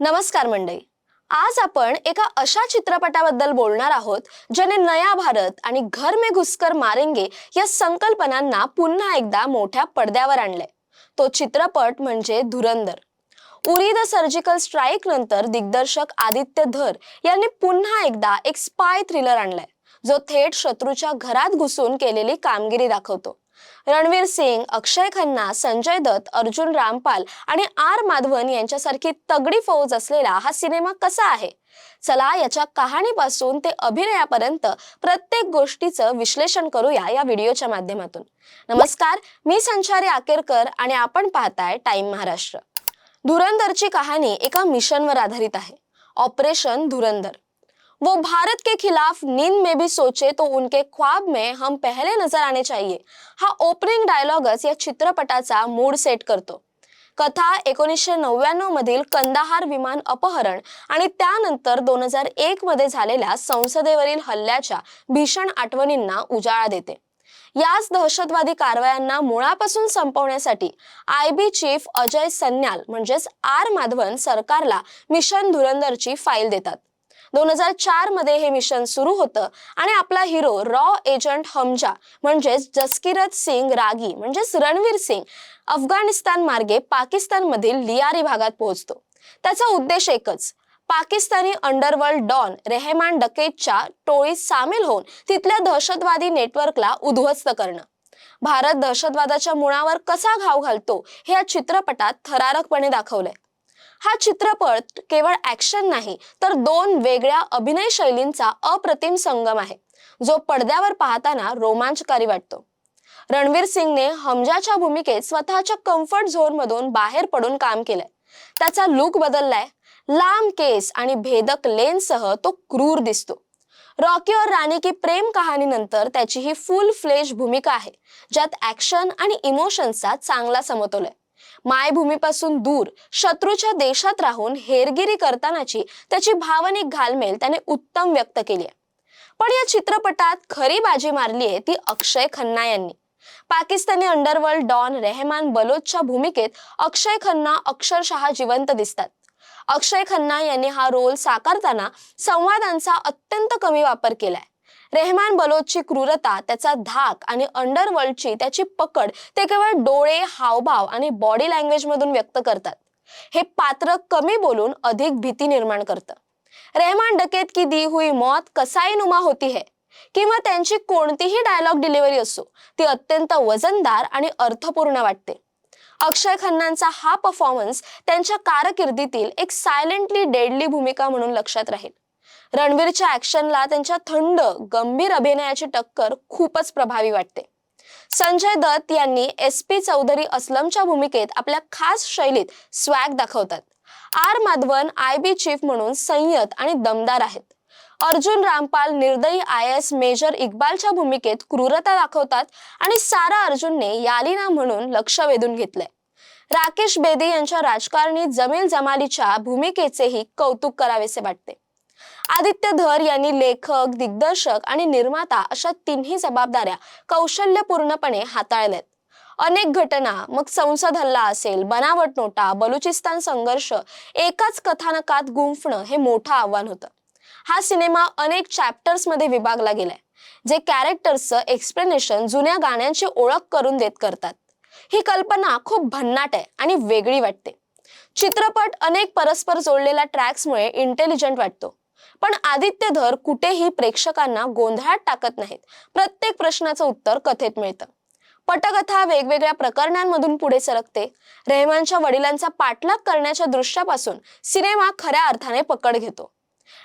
नमस्कार मंडळी. आज आपण एका अशा चित्रपटाबद्दल बोलणार आहोत ज्याने नया भारत आणि घर में घुसकर मारेंगे या संकल्पनांना पुन्हा एकदा मोठ्या पडद्यावर आणलंय. तो चित्रपट म्हणजे Dhurandhar. Uri the surgical strike नंतर दिग्दर्शक आदित्य धर यांनी पुन्हा एकदा एक स्पाय थ्रिलर आणलाय जो थेट शत्रूच्या घरात घुसून केलेली कामगिरी दाखवतो. रणवीर सिंग अक्षय खन्ना संजय दत्त अर्जुन रामपाल आणि आर माधवन यांच्यासारखी तगडी फौज असलेला हा सिनेमा कसा आहे? चला याच्या कहाणीपासून ते अभिनयापर्यंत प्रत्येक गोष्टीचं विश्लेषण करूया या व्हिडिओच्या माध्यमातून. नमस्कार मी संचारी आकेरकर आणि आपण पाहताय टाइम महाराष्ट्र. धुरंधरची कहाणी एका मिशनवर आधारित आहे. ऑपरेशन धुरंधर. वो भारत के खिलाफ नींद में भी सोचे तो उनके ख्वाब में हम पहले नजर आने चाहिए। हा ओपनिंग डायलॉगच या चित्रपटाचा मूड सेट करतो। कथा एकोणीसशे नव्याण्णव मधील कंदाहार विमान अपहरण आणि त्यानंतर दोन हजार एक मध्ये झालेल्या संसदेवरील हल्ल्याच्या भीषण आठवणींना उजाळा देते। याच दहशतवादी कारवायांना मुळापासून संपवण्यासाठी I B chief Ajay Sanyal म्हणजेच आर माधवन सरकारला मिशन धुरंदरची फाईल देतात। दोन हजार चारमध्ये हे मिशन सुरू होतं. आणि आपला हिरो रॉ एजंट हमजा म्हणजेच जसकिरत सिंग रागी म्हणजेच रणवीर सिंग अफगाणिस्तान मार्गे पाकिस्तान मधील लियारी भागात पोहोचतो. त्याचा उद्देश एकच पाकिस्तानी अंडरवर्ल्ड डॉन रेहमान डकेतच्या टोळीत सामील होऊन तिथल्या दहशतवादी नेटवर्कला उद्ध्वस्त करणं. भारत दहशतवादाच्या मुळावर कसा घाव घालतो हे या चित्रपटात थरारकपणे दाखवलंय. हा चित्रपट केवळ ऍक्शन नाही तर दोन वेगळ्या अभिनय शैलींचा अप्रतिम संगम आहे जो पडद्यावर पाहताना रोमांचकारी वाटतो. रणवीर सिंगने हमजाच्या भूमिकेत स्वतःच्या कम्फर्ट झोन मधून बाहेर पडून काम केलंय. त्याचा लुक बदललाय लांब केस आणि भेदक लेन्ससह तो क्रूर दिसतो. रॉकी और राणी की प्रेम कहाणीनंतर त्याची ही फुल फ्लेश भूमिका आहे ज्यात ऍक्शन आणि इमोशन्सचा चांगला समतोल आहे. मायभूमीपासून दूर शत्रूच्या देशात राहून हेरगिरी करतानाची त्याची भावनिक घालमेल त्याने उत्तम व्यक्त केली आहे. पण या चित्रपटात खरी बाजी मारली आहे ती अक्षय खन्ना यांनी. पाकिस्तानी अंडरवर्ल्ड डॉन रेहमान बलोचच्या भूमिकेत अक्षय खन्ना अक्षरशः जिवंत दिसतात. अक्षय खन्ना यांनी हा रोल साकारताना संवादांचा अत्यंत कमी वापर केलाय. रेहमान बलोचची क्रूरता त्याचा धाक आणि अंडरवर्ल्डची त्याची पकड ते केवळ डोळे हावभाव आणि बॉडी लँग्वेज मधून व्यक्त करतात. हे पात्र कमी बोलून अधिक भीती निर्माण करतं. रेहमान डकेत की दी हुई मौत कसाई नुमा होती है? किंवा त्यांची कोणतीही डायलॉग डिलिव्हरी असो ती अत्यंत वजनदार आणि अर्थपूर्ण वाटते. अक्षय खन्नांचा हा परफॉर्मन्स त्यांच्या कारकिर्दीतील एक सायलेंटली डेडली भूमिका म्हणून लक्षात राहील. रणवीरच्या ऍक्शनला त्यांच्या थंड गंभीर अभिनयाची टक्कर खूपच प्रभावी वाटते. संजय दत्त यांनी एस पी चौधरी असलमच्या भूमिकेत आपल्या खास शैलीत स्वॅग दाखवतात. R Madhavan I B chief म्हणून संयत आणि दमदार आहेत. अर्जुन रामपाल निर्दयी आय एस मेजर इक्बालच्या भूमिकेत क्रूरता दाखवतात आणि सारा अर्जुनने यालिना म्हणून लक्ष वेधून घेतलंय. राकेश बेदी यांच्या राजकारणी जमील जमालीच्या भूमिकेचेही कौतुक करावेसे वाटते. आदित्य धर यांनी लेखक दिग्दर्शक आणि निर्माता अशा तिन्ही जबाबदाऱ्या कौशल्यपूर्णपणे हाताळल्यात. अनेक घटना मग संसद हल्ला असेल बनावट नोटा बलुचिस्तान संघर्ष एकाच कथानकात गुंफणं हे मोठं आव्हान होतं. हा सिनेमा अनेक चॅप्टर्समध्ये विभागला गेलाय जे कॅरेक्टर्सचं एक्सप्लेनेशन जुन्या गाण्यांची ओळख करून देत करतात. ही कल्पना खूप भन्नाट आहे आणि वेगळी वाटते. चित्रपट अनेक परस्पर जोडलेल्या ट्रॅक्समुळे इंटेलिजंट वाटतो. पण आदित्य धर कुठेही प्रेक्षकांना गोंधळात टाकत नाहीत. प्रत्येक प्रश्नाचं उत्तर कथेत मिळतं. पटकथा वेगवेगळ्या प्रकरणांमधून पुढे सरकते. रेहमानच्या वडिलांचा पाठलाग करण्याच्या दृश्यापासून सिनेमा खऱ्या अर्थाने पकड घेतो.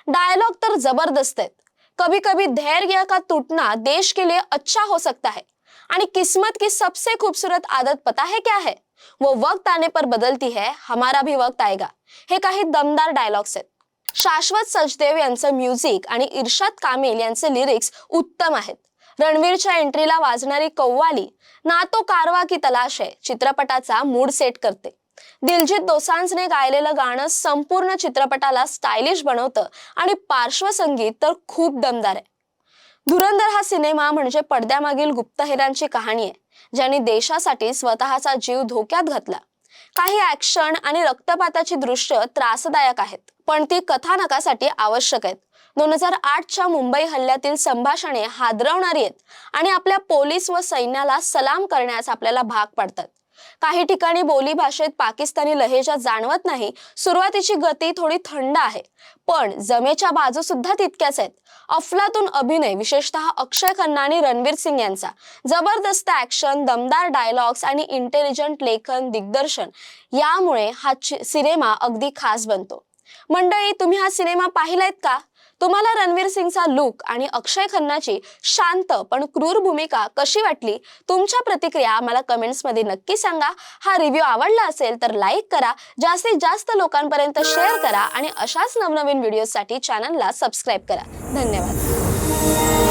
डायलॉग तर जबरदस्त आहेत. कभी कभी धैर्य का टूटना देश के लिए अच्छा हो सकता है. आणि किस्मत की सबसे खूबसूरत आदत पता है क्या है? वो वक्त आने पर बदलती है हमारा भी वक्त आएगा. हे काही दमदार डायलॉग्स आहेत. शाश्वत सचदेव यांचं म्युझिक आणि इर्शाद कामिल यांचे लिरिक्स उत्तम आहेत. रणवीरच्या एंट्रीला वाजणारी कव्वाली ना तो कारवा की तलाश आहे चित्रपटाचा मूड सेट करते. दिलजित दोसांजने गायलेलं गाणं संपूर्ण चित्रपटाला स्टायलिश बनवतं आणि पार्श्वसंगीत तर खूप दमदार आहे. धुरंधर हा सिनेमा म्हणजे पडद्यामागील गुप्तहेरांची कहाणी आहे ज्यांनी देशासाठी स्वतःचा जीव धोक्यात घातला. काही ऍक्शन आणि रक्तपाताची दृश्य त्रासदायक आहेत पण ती कथानकासाठी आवश्यक आहेत. दोन हजार आठच्या मुंबई हल्ल्यातील संभाषणे हादरवणारी आहेत आणि आपल्या पोलीस व सैन्याला सलाम करण्यास आपल्याला भाग पाडतात. काही ठिकाणी बोली भाषेत पाकिस्तानी लहेजा जाणवत नाही. सुरुवातीची गती थोडी थंड आहे. पण जमेच्या बाजू सुद्धा तितक्याच आहेत. अफलातून अभिनय विशेषतः अक्षय खन्ना आणि रणवीर सिंग यांचा. जबरदस्त ऍक्शन दमदार डायलॉग्स आणि इंटेलिजंट लेखन दिग्दर्शन. यामुळे हा सिनेमा अगदी खास बनतो. मंडळी तुम्ही हा सिनेमा पाहिलायत का? तुम्हाला रणवीर सिंगचा लुक आणि अक्षय खन्नाची शांत पण क्रूर भूमिका कशी वाटली? तुमच्या प्रतिक्रिया मला कमेंट्समध्ये नक्की सांगा. हा रिव्ह्यू आवडला असेल तर लाईक करा. जास्तीत जास्त लोकांपर्यंत शेअर करा आणि अशाच नवनवीन व्हिडिओसाठी चॅनलला सबस्क्राईब करा. धन्यवाद.